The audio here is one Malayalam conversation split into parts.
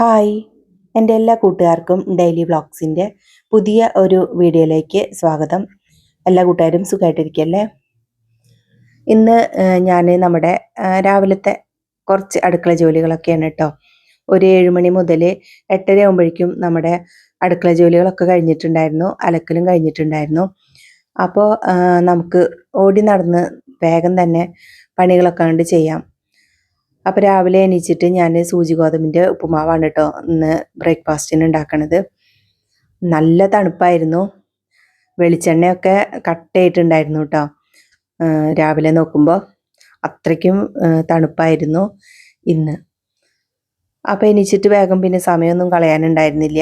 ഹായ്. എന്റെ എല്ലാ കൂട്ടുകാർക്കും ഡെയിലി വ്ളോഗ്സിന്റെ പുതിയ ഒരു വീഡിയോയിലേക്ക് സ്വാഗതം. എല്ലാ കൂട്ടുകാരും സുഖമായിട്ടിരിക്കല്ലേ? ഇന്ന് ഞാൻ നമ്മുടെ രാവിലത്തെ കുറച്ച് അടുക്കള ജോലികളൊക്കെയാണ് കേട്ടോ. ഒരു ഏഴുമണി മുതൽ എട്ടര ആകുമ്പോഴേക്കും നമ്മുടെ അടുക്കള ജോലികളൊക്കെ കഴിഞ്ഞിട്ടുണ്ടായിരുന്നു. അലക്കലും കഴിഞ്ഞിട്ടുണ്ടായിരുന്നു. അപ്പോൾ നമുക്ക് ഓടി നടന്ന് വേഗം തന്നെ പണികളൊക്കെ കണ്ട് ചെയ്യാം. അപ്പോൾ രാവിലെ എണീച്ചിട്ട് ഞാൻ സൂചി ഗോതമ്പിന്റെ ഉപ്പുമാവാണ് കേട്ടോ ഇന്ന് ബ്രേക്ക്ഫാസ്റ്റിന് ഉണ്ടാക്കണത് നല്ല തണുപ്പായിരുന്നു. വെളിച്ചെണ്ണയൊക്കെ കട്ടയായിട്ടുണ്ടായിരുന്നു കേട്ടോ രാവിലെ നോക്കുമ്പോൾ അത്രയ്ക്കും തണുപ്പായിരുന്നു ഇന്ന്. അപ്പോൾ എണീച്ചിട്ട് വേഗം പിന്നെ സമയമൊന്നും കളയാനുണ്ടായിരുന്നില്ല.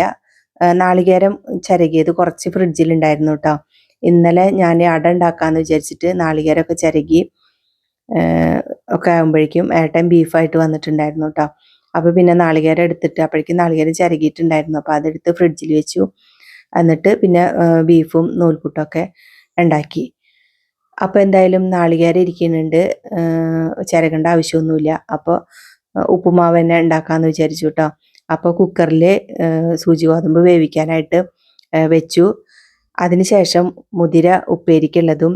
നാളികേരം ചിരകിയത് കുറച്ച് ഫ്രിഡ്ജിലുണ്ടായിരുന്നു കേട്ടോ ഇന്നലെ ഞാൻ അട ഉണ്ടാക്കാമെന്ന് വിചാരിച്ചിട്ട് നാളികേരമൊക്കെ ചിരകി ഒക്കെ ആകുമ്പോഴേക്കും ഏട്ടൻ ബീഫായിട്ട് വന്നിട്ടുണ്ടായിരുന്നു കേട്ടോ അപ്പോൾ പിന്നെ നാളികേരം എടുത്തിട്ട് അപ്പോഴേക്കും നാളികേരം ചിരകിയിട്ടുണ്ടായിരുന്നു. അപ്പോൾ അതെടുത്ത് ഫ്രിഡ്ജിൽ വെച്ചു. എന്നിട്ട് പിന്നെ ബീഫും നൂൽപുട്ടൊക്കെ ഉണ്ടാക്കി. അപ്പോൾ എന്തായാലും നാളികേരം ഇരിക്കുന്നുണ്ട്. ചിരകേണ്ട ആവശ്യമൊന്നുമില്ല. അപ്പോൾ ഉപ്പുമാവ് തന്നെ ഉണ്ടാക്കാമെന്ന് വിചാരിച്ചു കേട്ടോ അപ്പോൾ കുക്കറിൽ സൂചി ഗോതമ്പ് വേവിക്കാനായിട്ട് വെച്ചു. അതിനുശേഷം മുതിര ഉപ്പേരിക്കുള്ളതും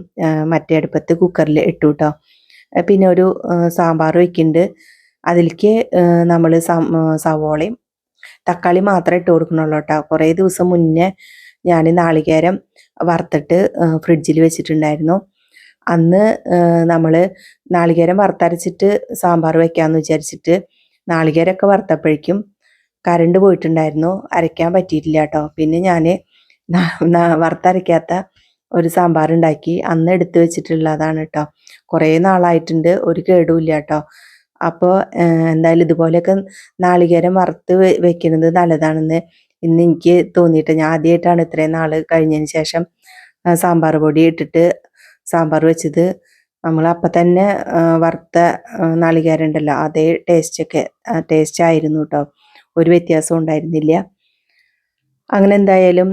മറ്റേ അടുപ്പത്ത് കുക്കറിൽ ഇട്ടു കേട്ടോ പിന്നെ ഒരു സാമ്പാർ വെക്കുന്നുണ്ട് അതിലേക്ക് നമ്മൾ സവോളയും തക്കാളി മാത്രമേ ഇട്ട് കൊടുക്കണുള്ളൂ കേട്ടോ കുറേ ദിവസം മുന്നേ ഞാൻ നാളികേരം വറുത്തിട്ട് ഫ്രിഡ്ജിൽ വെച്ചിട്ടുണ്ടായിരുന്നു. അന്ന് നമ്മൾ നാളികേരം വറുത്തരച്ചിട്ട് സാമ്പാർ വെക്കാമെന്ന് വിചാരിച്ചിട്ട് നാളികേരമൊക്കെ വറുത്തപ്പോഴേക്കും കറണ്ട് പോയിട്ടുണ്ടായിരുന്നു. അരയ്ക്കാൻ പറ്റിയിട്ടില്ല കേട്ടോ പിന്നെ ഞാൻ വറുത്തരയ്ക്കാത്ത ഒരു സാമ്പാർ ഉണ്ടാക്കി അന്ന് എടുത്തു വെച്ചിട്ടുള്ളതാണ് കേട്ടോ കുറേ നാളായിട്ടുണ്ട് ഒരു കേടുമില്ല കേട്ടോ അപ്പോൾ എന്തായാലും ഇതുപോലെയൊക്കെ നാളികേരം വറുത്ത് വെക്കുന്നത് നല്ലതാണെന്ന് ഇന്ന് എനിക്ക് തോന്നിയിട്ട് ഞാൻ ആദ്യമായിട്ടാണ് ഇത്രയും നാൾ കഴിഞ്ഞതിന് ശേഷം സാമ്പാർ പൊടി ഇട്ടിട്ട് സാമ്പാർ വെച്ചത്. നമ്മൾ അപ്പം തന്നെ വറുത്ത നാളികേരം ഉണ്ടല്ലോ അതേ ടേസ്റ്റൊക്കെ ടേസ്റ്റ് ആയിരുന്നു കേട്ടോ ഒരു വ്യത്യാസവും ഉണ്ടായിരുന്നില്ല. അങ്ങനെ എന്തായാലും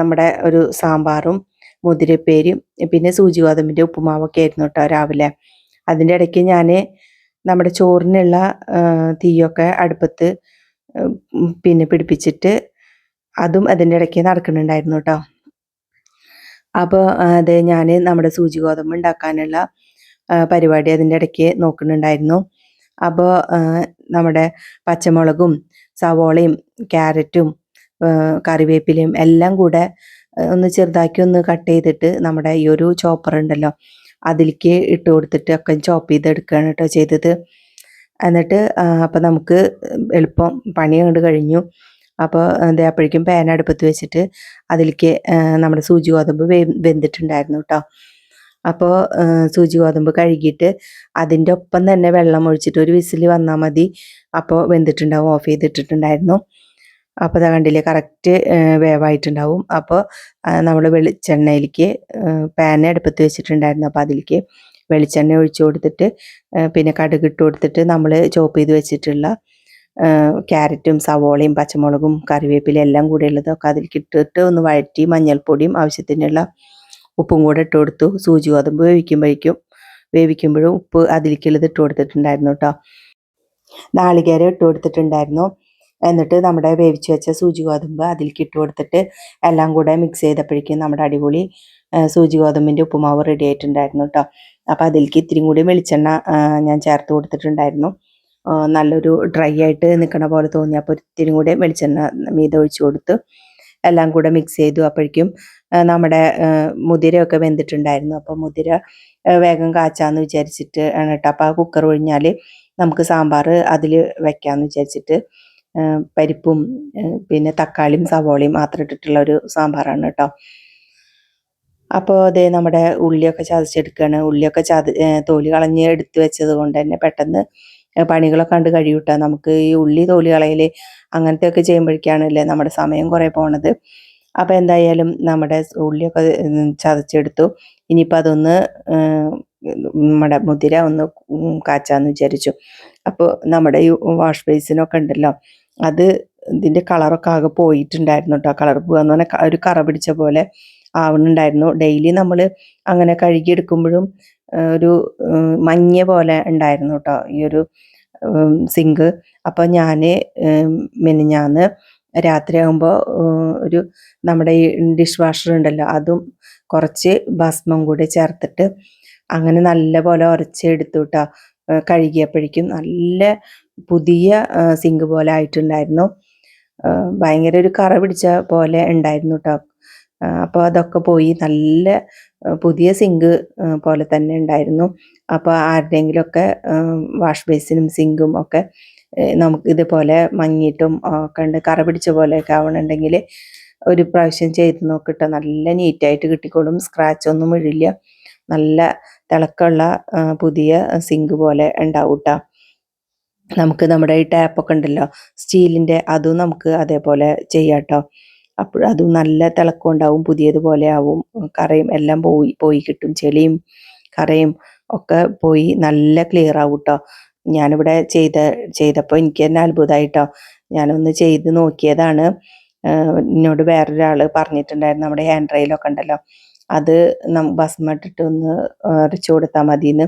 നമ്മുടെ ഒരു സാമ്പാറും മുതിരപ്പേരും പിന്നെ സൂചി ഉപ്പുമാവൊക്കെ ആയിരുന്നു കേട്ടോ രാവിലെ. അതിന്റെ ഇടയ്ക്ക് ഞാൻ നമ്മുടെ ചോറിനുള്ള തീയൊക്കെ അടുപ്പത്ത് പിന്നെ പിടിപ്പിച്ചിട്ട് അതും അതിന്റെ ഇടയ്ക്ക് നടക്കുന്നുണ്ടായിരുന്നു കേട്ടോ. അപ്പോൾ അത് ഞാൻ നമ്മുടെ സൂചി ഗോതമ്പ് ഉണ്ടാക്കാനുള്ള പരിപാടി അതിന്റെ ഇടയ്ക്ക് നോക്കുന്നുണ്ടായിരുന്നു. അപ്പോൾ നമ്മുടെ പച്ചമുളകും സവോളയും ക്യാരറ്റും കറിവേപ്പിലയും എല്ലാം കൂടെ ഒന്ന് ചെറുതാക്കി ഒന്ന് കട്ട് ചെയ്തിട്ട് നമ്മുടെ ഈ ഒരു ചോപ്പർ ഉണ്ടല്ലോ അതിലേക്ക് ഇട്ട് കൊടുത്തിട്ട് ഒക്കെ ചോപ്പ് ചെയ്തെടുക്കുകയാണ് കേട്ടോ ചെയ്തത്. എന്നിട്ട് അപ്പം നമുക്ക് എളുപ്പം പണി കണ്ട് കഴിഞ്ഞു. അപ്പോൾ എന്താ അപ്പോഴേക്കും പാൻ അടുപ്പത്ത് വെച്ചിട്ട് അതിലേക്ക് നമ്മുടെ സൂചി ഗോതമ്പ് വെന്തിട്ടുണ്ടായിരുന്നു കേട്ടോ. അപ്പോൾ സൂചി ഗോതമ്പ് കഴുകിയിട്ട് അതിന്റെ ഒപ്പം തന്നെ വെള്ളം ഒഴിച്ചിട്ട് ഒരു വിസിൽ വന്നാൽ മതി. അപ്പോൾ വെന്തിട്ടുണ്ടാവും ഓഫ് ചെയ്തിട്ടിട്ടുണ്ടായിരുന്നു. അപ്പോൾ അത് കണ്ടില്ലേ കറക്റ്റ് വേവായിട്ടുണ്ടാവും. അപ്പോൾ നമ്മൾ വെളിച്ചെണ്ണയിലേക്ക് പാൻ അടുപ്പത്ത് വെച്ചിട്ടുണ്ടായിരുന്നു. അപ്പോൾ അതിലേക്ക് വെളിച്ചെണ്ണ ഒഴിച്ചു കൊടുത്തിട്ട് പിന്നെ കടുക് ഇട്ട് കൊടുത്തിട്ട് നമ്മൾ ചോപ്പ് ചെയ്ത് വെച്ചിട്ടുള്ള ക്യാരറ്റും സവോളയും പച്ചമുളകും കറിവേപ്പിലും എല്ലാം കൂടെ ഉള്ളതൊക്കെ അതിലേക്ക് ഇട്ടിട്ട് ഒന്ന് വഴറ്റി മഞ്ഞൾപ്പൊടിയും ആവശ്യത്തിനുള്ള ഉപ്പും കൂടെ ഇട്ട് കൊടുത്തു. സൂചി ഗോതമ്പ് വേവിക്കുമ്പോഴേക്കും വേവിക്കുമ്പോഴും ഉപ്പ് അതിലേക്കുള്ളത് ഇട്ട് കൊടുത്തിട്ടുണ്ടായിരുന്നു കേട്ടോ. നാളികേരം ഇട്ട് കൊടുത്തിട്ടുണ്ടായിരുന്നു. എന്നിട്ട് നമ്മുടെ വേവിച്ച് വെച്ച സൂചി ഗോതമ്പ് അതിലേക്ക് കൊടുത്തിട്ട് എല്ലാം കൂടെ മിക്സ് ചെയ്തപ്പോഴേക്കും നമ്മുടെ അടിപൊളി സൂചി ഗോതമ്പിന്റെ ഉപ്പുമാവ് റെഡി ആയിട്ടുണ്ടായിരുന്നു കേട്ടോ അപ്പോൾ അതിലേക്ക് ഇത്തിരി കൂടി വെളിച്ചെണ്ണ ഞാൻ ചേർത്ത് കൊടുത്തിട്ടുണ്ടായിരുന്നു. നല്ലൊരു ഡ്രൈ ആയിട്ട് നിൽക്കണ പോലെ തോന്നി. അപ്പോൾ ഇത്തിരി കൂടി വെളിച്ചെണ്ണ മീത ഒഴിച്ചു കൊടുത്തു. എല്ലാം കൂടെ മിക്സ് ചെയ്തു. അപ്പോഴേക്കും നമ്മുടെ മുതിരയൊക്കെ വെന്തിട്ടുണ്ടായിരുന്നു. അപ്പോൾ മുതിര വേഗം കാച്ചാന്ന് വിചാരിച്ചിട്ട് ആണ് കേട്ടോ അപ്പോൾ ആ കുക്കർ ഒഴിഞ്ഞാൽ നമുക്ക് സാമ്പാർ അതിൽ വെക്കാമെന്ന് വിചാരിച്ചിട്ട് പരിപ്പും പിന്നെ തക്കാളിയും സവോളയും മാത്രം ഇട്ടിട്ടുള്ള ഒരു സാമ്പാറാണ് കേട്ടോ. അപ്പോൾ അതേ നമ്മുടെ ഉള്ളിയൊക്കെ ചതച്ചെടുക്കുകയാണ് ഉള്ളിയൊക്കെ ചത തോലി കളഞ്ഞ് എടുത്ത് വെച്ചത് കൊണ്ട് തന്നെ പെട്ടെന്ന് പണികളൊക്കെ കണ്ട് കഴിയൂട്ടാ നമുക്ക് ഈ ഉള്ളി തോലി കളയിൽ അങ്ങനത്തെയൊക്കെ ചെയ്യുമ്പോഴേക്കാണല്ലേ നമ്മുടെ സമയം കുറേ പോണത്. അപ്പോൾ എന്തായാലും നമ്മുടെ ഉള്ളിയൊക്കെ ചതച്ചെടുത്തു. ഇനിയിപ്പോൾ അതൊന്ന് നമ്മുടെ മുതിര ഒന്ന് കാച്ചാന്ന് വിചാരിച്ചു. അപ്പോൾ നമ്മുടെ ഈ വാഷ് ബേസിനൊക്കെ ഉണ്ടല്ലോ. അത് ഇതിന്റെ കളറൊക്കെ ആകെ പോയിട്ടുണ്ടായിരുന്നു കേട്ടോ കളർ പോകുക എന്ന് പറഞ്ഞാൽ ഒരു കറ പിടിച്ച പോലെ ആവുന്നുണ്ടായിരുന്നു ഡെയിലി നമ്മൾ അങ്ങനെ കഴുകിയെടുക്കുമ്പോഴും ഒരു മഞ്ഞ പോലെ ഉണ്ടായിരുന്നു കേട്ടോ ഈ ഒരു സിങ്ക് അപ്പോൾ ഞാൻ മിനിഞ്ഞാന്ന് രാത്രിയാകുമ്പോൾ ഒരു നമ്മുടെ ഈ ഡിഷ് വാഷർ ഉണ്ടല്ലോ അതും കുറച്ച് ഭസ്മം കൂടി ചേർത്തിട്ട് അങ്ങനെ നല്ല പോലെ ഉരച്ചെടുത്തു കേട്ടോ കഴുകിയപ്പോഴേക്കും നല്ല പുതിയ സിങ്ക് പോലെ ആയിട്ടുണ്ടായിരുന്നു. ഭയങ്കര ഒരു കറ പിടിച്ച പോലെ ഉണ്ടായിരുന്നു കേട്ടോ അപ്പോൾ അതൊക്കെ പോയി നല്ല പുതിയ സിങ്ക് പോലെ തന്നെ ഉണ്ടായിരുന്നു. അപ്പോൾ ആരുടെയെങ്കിലുമൊക്കെ വാഷ് ബേസിനും സിങ്കും ഒക്കെ നമുക്ക് ഇതുപോലെ മങ്ങിയിട്ടും ഒക്കെ ഉണ്ട് കറ പിടിച്ച പോലെയൊക്കെ ആവണമുണ്ടെങ്കിൽ ഒരു പ്രാവശ്യം ചെയ്ത് നോക്കിട്ടോ. നല്ല നീറ്റായിട്ട് കിട്ടിക്കോളും സ്ക്രാച്ച് ഒന്നും ഇഴില്ല നല്ല തിളക്കമുള്ള പുതിയ സിങ്ക് പോലെ ഉണ്ടാവും ട്ടോ. നമുക്ക് നമ്മുടെ ഈ ടാപ്പൊക്കെ ഉണ്ടല്ലോ സ്റ്റീലിന്റെ അതും നമുക്ക് അതേപോലെ ചെയ്യാം കേട്ടോ അപ്പോൾ അതും നല്ല തിളക്കം ഉണ്ടാവും പുതിയതുപോലെ ആവും. കറയും എല്ലാം പോയി പോയി കിട്ടും. ചെളിയും കറയും ഒക്കെ പോയി നല്ല ക്ലിയർ ആവും കേട്ടോ ഞാനിവിടെ ചെയ്ത ചെയ്തപ്പോൾ എനിക്ക് തന്നെ അത്ഭുതമായിട്ടോ ഞാനൊന്ന് ചെയ്ത് നോക്കിയതാണ്. എന്നോട് വേറൊരാൾ പറഞ്ഞിട്ടുണ്ടായിരുന്നു നമ്മുടെ ഹാൻഡ് റെയിലൊക്കെ ഉണ്ടല്ലോ. അത് നം ഭസ്മം ഇട്ടിട്ട് ഒന്ന് അരച്ചു കൊടുത്താൽ മതിയെന്ന്.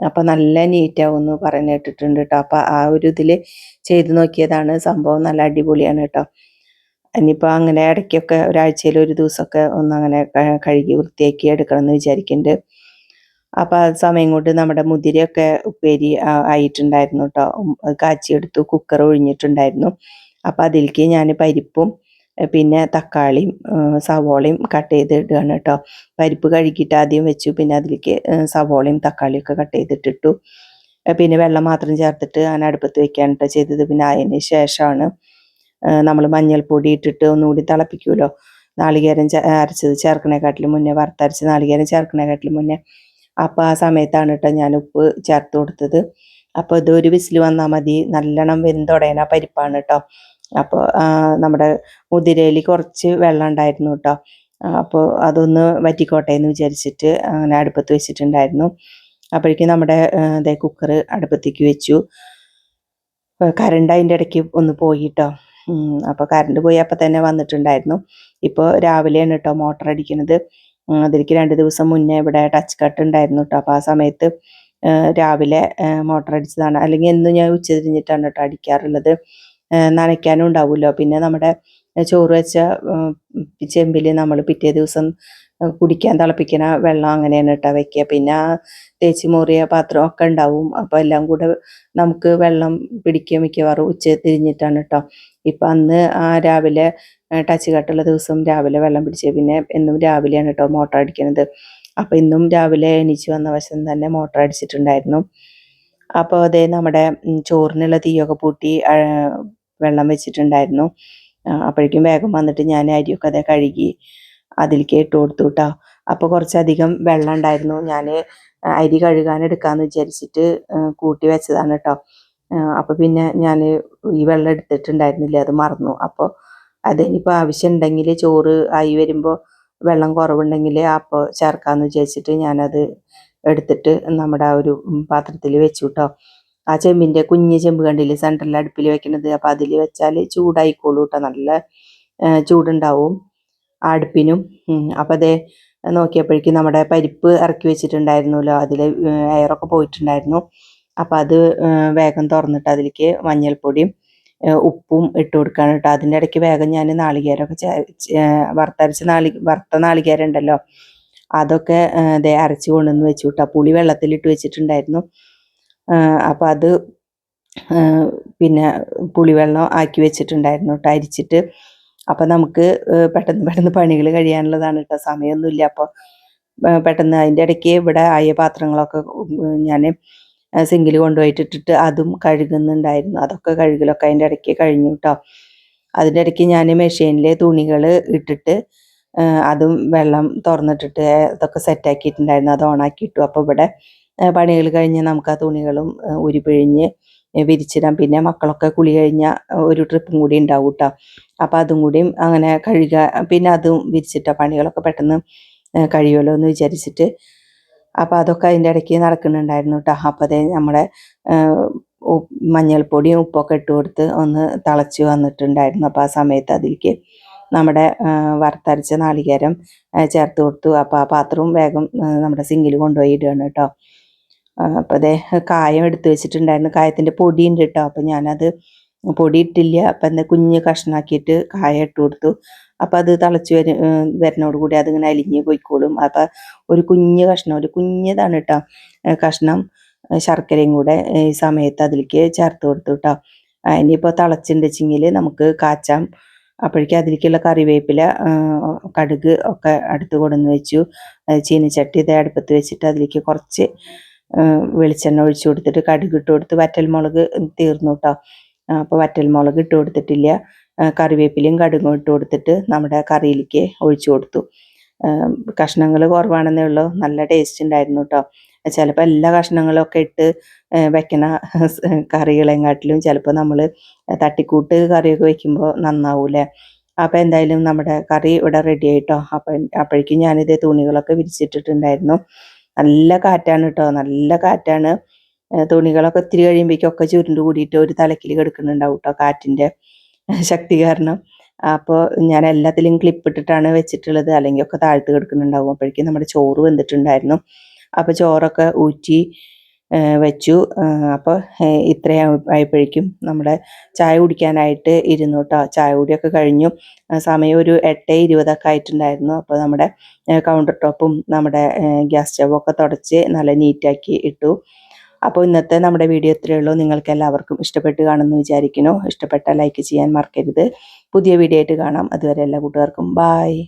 അപ്പം നല്ല നീറ്റാവും എന്ന് പറഞ്ഞു കേട്ടിട്ടുണ്ട് കേട്ടോ അപ്പം ആ ഒരു ഇതിൽ ചെയ്ത് നോക്കിയതാണ് സംഭവം നല്ല അടിപൊളിയാണ് കേട്ടോ ഇനിയിപ്പോൾ അങ്ങനെ ഇടയ്ക്കൊക്കെ ഒരാഴ്ചയിൽ ഒരു ദിവസമൊക്കെ ഒന്ന് അങ്ങനെ കഴുകി വൃത്തിയാക്കി എടുക്കണം എന്ന് വിചാരിക്കുന്നുണ്ട്. അപ്പോൾ ആ സമയം കൊണ്ട് നമ്മുടെ മുതിരയൊക്കെ ഉപ്പേരി ആയിട്ടുണ്ടായിരുന്നു കേട്ടോ കാച്ചിയെടുത്തു കുക്കർ ഒഴിഞ്ഞിട്ടുണ്ടായിരുന്നു. അപ്പോൾ അതിലേക്ക് ഞാൻ പരിപ്പും പിന്നെ തക്കാളിയും സവോളയും കട്ട് ചെയ്തിടുകയാണ് കേട്ടോ പരിപ്പ് കഴുകിയിട്ട് ആദ്യം വെച്ചു പിന്നെ അതിലേക്ക് സവോളയും തക്കാളിയും ഒക്കെ കട്ട് ചെയ്തിട്ടിട്ടു. പിന്നെ വെള്ളം മാത്രം ചേർത്തിട്ട് ഞാൻ അടുപ്പത്ത് വെക്കാൻ കേട്ടോ ചെയ്തത്. പിന്നെ അതിന് ശേഷമാണ് നമ്മൾ മഞ്ഞൾപ്പൊടി ഇട്ടിട്ട് ഒന്നുകൂടി തിളപ്പിക്കുമല്ലോ നാളികേരം അരച്ചത് അരച്ചത് ചേർക്കണേക്കാട്ടിലും മുന്നേ വറുത്തരച്ച് നാളികേരം ചേർക്കണേക്കാട്ടിലും മുന്നേ. അപ്പോൾ ആ സമയത്താണ് കേട്ടോ ഞാൻ ഉപ്പ് ചേർത്ത് കൊടുത്തത്. അപ്പോൾ ഇത് ഒരു വിസിൽ വന്നാൽ മതി. നല്ലോണം വെന്തുടയണ പരിപ്പാണ് കേട്ടോ അപ്പോൾ നമ്മുടെ മുതിരയിൽ കുറച്ച് വെള്ളം ഉണ്ടായിരുന്നു കേട്ടോ അപ്പോൾ അതൊന്ന് വറ്റിക്കോട്ടെ എന്ന് വിചാരിച്ചിട്ട് അങ്ങനെ അടുപ്പത്ത് വെച്ചിട്ടുണ്ടായിരുന്നു. അപ്പോഴേക്കും നമ്മുടെ അതേ കുക്കർ അടുപ്പത്തേക്ക് വെച്ചു. കറണ്ട് അതിന്റെ ഇടയ്ക്ക് ഒന്ന് പോയിട്ടോ അപ്പോൾ കറണ്ട് പോയി അപ്പം തന്നെ വന്നിട്ടുണ്ടായിരുന്നു. ഇപ്പോൾ രാവിലെയാണ് കേട്ടോ മോട്ടർ അടിക്കുന്നത് അതിലേക്ക് രണ്ട് ദിവസം മുന്നേ ഇവിടെ ടച്ച് കട്ട് ഉണ്ടായിരുന്നു കേട്ടോ അപ്പോൾ ആ സമയത്ത് രാവിലെ മോട്ടർ അടിച്ചതാണ്. അല്ലെങ്കിൽ എന്നും ഞാൻ ഉച്ച തിരിഞ്ഞിട്ടാണ് കേട്ടോ അടിക്കാറുള്ളത്. നനയ്ക്കാനും ഉണ്ടാവുമല്ലോ പിന്നെ നമ്മുടെ ചോറ് വെച്ച ചെമ്പിൽ നമ്മൾ പിറ്റേ ദിവസം കുടിക്കാൻ തിളപ്പിക്കുന്ന വെള്ളം അങ്ങനെയാണ് കേട്ടോ വെക്കുക. പിന്നെ ആ തേച്ച് മോറിയ പാത്രം ഒക്കെ ഉണ്ടാവും. അപ്പോൾ എല്ലാം കൂടെ നമുക്ക് വെള്ളം പിടിക്കുക മിക്കവാറും ഉച്ച തിരിഞ്ഞിട്ടാണ് കേട്ടോ. ഇപ്പം അന്ന് ആ രാവിലെ ടച്ച് കട്ടുള്ള ദിവസം രാവിലെ വെള്ളം പിടിച്ച് പിന്നെ എന്നും രാവിലെയാണ് കേട്ടോ മോട്ടർ അടിക്കുന്നത് അപ്പോൾ ഇന്നും രാവിലെ എണീച്ച് വന്ന വശം തന്നെ മോട്ടർ അടിച്ചിട്ടുണ്ടായിരുന്നു. അപ്പോൾ അതേ നമ്മുടെ ചോറിനുള്ള തീയൊക്കെ പൂട്ടി വെള്ളം വെച്ചിട്ടുണ്ടായിരുന്നു. അപ്പോഴേക്കും വേഗം വന്നിട്ട് ഞാൻ അരിയൊക്കെ അതേ കഴുകി അതിലേക്ക് ഇട്ട് കൊടുത്തു കേട്ടോ അപ്പോൾ കുറച്ചധികം വെള്ളം ഉണ്ടായിരുന്നു. ഞാൻ അരി കഴുകാൻ വിചാരിച്ചിട്ട് കൂട്ടി വെച്ചതാണ് കേട്ടോ അപ്പോൾ പിന്നെ ഞാൻ ഈ വെള്ളം എടുത്തിട്ടുണ്ടായിരുന്നില്ല അത് മറന്നു. അപ്പോൾ അതിനിപ്പോൾ ആവശ്യമുണ്ടെങ്കിൽ ചോറ് ആയി വരുമ്പോൾ വെള്ളം കുറവുണ്ടെങ്കിൽ അപ്പോൾ ചേർക്കാമെന്ന് വിചാരിച്ചിട്ട് ഞാനത് എടുത്തിട്ട് നമ്മുടെ ആ ഒരു പാത്രത്തിൽ വെച്ചു കേട്ടോ ആ ചെമ്പിന്റെ കുഞ്ഞ് ചെമ്പ് കണ്ടില്ലേ? സെന്ററിൽ അടുപ്പിൽ വെക്കുന്നത് അപ്പോൾ അതിൽ വെച്ചാൽ ചൂടായിക്കോളൂ കേട്ടോ നല്ല ചൂടുണ്ടാവും ആ അടുപ്പിനും. അപ്പോൾ അതേ നോക്കിയപ്പോഴേക്കും നമ്മുടെ പരിപ്പ് ഇറക്കി വെച്ചിട്ടുണ്ടായിരുന്നല്ലോ. അതിൽ എയറൊക്കെ പോയിട്ടുണ്ടായിരുന്നു. അപ്പോൾ അത് വേഗം തുറന്നിട്ട് അതിലേക്ക് മഞ്ഞൾപ്പൊടിയും ഉപ്പും ഇട്ട് കൊടുക്കുകയാണ് കേട്ടോ അതിന്റെ ഇടയ്ക്ക് വേഗം ഞാൻ നാളികേരമൊക്കെ വറുത്തരച്ച് നാളി വറുത്ത നാളികേരം ഉണ്ടല്ലോ അതൊക്കെ ദേ അരച്ച് കൊണ്ടുവന്ന് വെച്ചു കേട്ടോ പുളി വെള്ളത്തിലിട്ട് വെച്ചിട്ടുണ്ടായിരുന്നു. അപ്പോൾ അത് പിന്നെ പുളിവെള്ളം ആക്കി വെച്ചിട്ടുണ്ടായിരുന്നു കേട്ടോ അരിച്ചിട്ട്. അപ്പം നമുക്ക് പെട്ടെന്ന് പെട്ടെന്ന് പണികൾ കഴിയാനുള്ളതാണ് കേട്ടോ സമയമൊന്നുമില്ല. അപ്പോൾ പെട്ടെന്ന് അതിന്റെ ഇടയ്ക്ക് ഇവിടെ ആയ പാത്രങ്ങളൊക്കെ ഞാൻ സിങ്കിൽ കൊണ്ടുപോയിട്ടിട്ടിട്ട് അതും കഴുകുന്നുണ്ടായിരുന്നു. അതൊക്കെ കഴുകലൊക്കെ അതിന്റെ ഇടയ്ക്ക് കഴിഞ്ഞു കേട്ടോ അതിന്റെ ഇടയ്ക്ക് ഞാൻ മെഷീനിലെ തുണികൾ ഇട്ടിട്ട് അതും വെള്ളം തുറന്നിട്ടിട്ട് അതൊക്കെ സെറ്റാക്കിയിട്ടുണ്ടായിരുന്നു അത് ഓണാക്കി ഇട്ടു അപ്പോൾ ഇവിടെ പണികൾ കഴിഞ്ഞ് നമുക്ക് ആ തുണികളും ഉരുപിഴിഞ്ഞ് വിരിച്ചിടാം. പിന്നെ മക്കളൊക്കെ കുളി കഴിഞ്ഞ ഒരു ട്രിപ്പും കൂടി ഉണ്ടാവും കേട്ടോ അപ്പോൾ അതും കൂടിയും അങ്ങനെ കഴുകുക പിന്നെ അതും വിരിച്ചിട്ട പണികളൊക്കെ പെട്ടെന്ന് കഴിയുമല്ലോ എന്ന് വിചാരിച്ചിട്ട്. അപ്പോൾ അതൊക്കെ അതിന്റെ ഇടയ്ക്ക് നടക്കുന്നുണ്ടായിരുന്നു കേട്ടോ അപ്പോൾ അതേ നമ്മുടെ മഞ്ഞൾപ്പൊടിയും ഉപ്പൊക്കെ ഇട്ട് കൊടുത്ത് ഒന്ന് തിളച്ച് വന്നിട്ടുണ്ടായിരുന്നു. അപ്പോൾ ആ സമയത്ത് അതിലേക്ക് നമ്മുടെ വറുത്തരച്ച നാളികേരം ചേർത്ത് കൊടുത്തു. അപ്പോൾ ആ പാത്രവും വേഗം നമ്മുടെ സിങ്കിൽ കൊണ്ടുപോയി ഇടുകയാണ് കേട്ടോ അപ്പോൾ അതേ കായം എടുത്ത് വെച്ചിട്ടുണ്ടായിരുന്നു. കായത്തിന്റെ പൊടിയുണ്ട് കേട്ടോ അപ്പോൾ ഞാനത് പൊടി ഇട്ടില്ല. അപ്പം എന്താ കുഞ്ഞ് കഷ്ണാക്കിയിട്ട് കായ ഇട്ട് കൊടുത്തു. അപ്പം അത് തിളച്ച് വര വരുന്നതോട് കൂടി അതിങ്ങനെ അലിഞ്ഞ് പോയിക്കോളും. അപ്പം ഒരു കുഞ്ഞ് കഷ്ണം ഒരു കുഞ്ഞതാണ് കേട്ടോ കഷ്ണം. ശർക്കരയും കൂടെ ഈ സമയത്ത് അതിലേക്ക് ചേർത്ത് കൊടുത്തു കേട്ടോ ഇനിയിപ്പോൾ തിളച്ചിട്ടുണ്ടെച്ചെങ്കിൽ നമുക്ക് കാച്ചാം. അപ്പോഴേക്കും അതിലേക്കുള്ള കറിവേപ്പില കടുക് ഒക്കെ അടുത്ത് കൊടുന്ന് വെച്ചു. ചീനച്ചട്ടി ഇതേ അടുപ്പത്ത് വെച്ചിട്ട് അതിലേക്ക് കുറച്ച് വെളിച്ചെണ്ണ ഒഴിച്ചു കൊടുത്തിട്ട് കടുക് ഇട്ട് കൊടുത്ത് വറ്റൽമുളക് തീർന്നു കേട്ടോ അപ്പോൾ വറ്റൽമുളക് ഇട്ട് കൊടുത്തിട്ടില്ല. കറിവേപ്പിലയും കടുകും ഇട്ട് കൊടുത്തിട്ട് നമ്മുടെ കറിയിലേക്ക് ഒഴിച്ചു കൊടുത്തു. കഷ്ണങ്ങൾ കുറവാണെന്നേ ഉള്ളൂ. നല്ല ടേസ്റ്റ് ഉണ്ടായിരുന്നു കേട്ടോ ചിലപ്പോൾ എല്ലാ കഷ്ണങ്ങളും ഒക്കെ ഇട്ട് വെക്കണ കറികളെങ്കാട്ടിലും ചിലപ്പോൾ നമ്മൾ തട്ടിക്കൂട്ട് കറിയൊക്കെ വെക്കുമ്പോൾ നന്നാവൂലേ അപ്പോൾ എന്തായാലും നമ്മുടെ കറി ഇവിടെ റെഡി ആയിട്ടോ അപ്പം അപ്പോഴേക്കും ഞാനിത് തുണികളൊക്കെ വിരിച്ചിട്ടിട്ടുണ്ടായിരുന്നു. നല്ല കാറ്റാണ് കേട്ടോ നല്ല കാറ്റാണ്. തുണികളൊക്കെ ഒത്തിരി കഴിയുമ്പോഴേക്കൊക്കെ ചുരുണ്ട് കൂടിയിട്ട് ഒരു തലക്കിൽ കിടക്കുന്നുണ്ടാവും കേട്ടോ കാറ്റിന്റെ ശക്തി കാരണം. അപ്പോൾ ഞാൻ എല്ലാത്തിലും ക്ലിപ്പ് ഇട്ടിട്ടാണ് വെച്ചിട്ടുള്ളത്. അല്ലെങ്കിൽ ഒക്കെ താഴ്ത്ത് കിടക്കുന്നുണ്ടാവും. അപ്പോഴേക്കും നമ്മുടെ ചോറ് വെന്തിട്ടുണ്ടായിരുന്നു. അപ്പോൾ ചോറൊക്കെ ഊറ്റി വെച്ചു. അപ്പോൾ ഇത്രയും ആയപ്പോഴേക്കും നമ്മുടെ ചായ കുടിക്കാനായിട്ട് ഇരുന്നു കേട്ടോ ചായ കുടിയൊക്കെ കഴിഞ്ഞു. സമയം ഒരു എട്ട് ഇരുപതൊക്കെ ആയിട്ടുണ്ടായിരുന്നു. അപ്പോൾ നമ്മുടെ കൗണ്ടർ ടോപ്പും നമ്മുടെ ഗ്യാസ് സ്റ്റവ് ഒക്കെ തുടച്ച് നല്ല നീറ്റാക്കി ഇട്ടു. അപ്പോൾ ഇന്നത്തെ നമ്മുടെ വീഡിയോ ഇത്രയേ ഉള്ളൂ. നിങ്ങൾക്ക് എല്ലാവർക്കും ഇഷ്ടപ്പെട്ട് കാണുമെന്ന് വിചാരിക്കുന്നു. ഇഷ്ടപ്പെട്ട ലൈക്ക് ചെയ്യാൻ മറക്കരുത്. പുതിയ വീഡിയോ ആയിട്ട് കാണാം. അതുവരെ എല്ലാ കൂട്ടുകാർക്കും ബായ്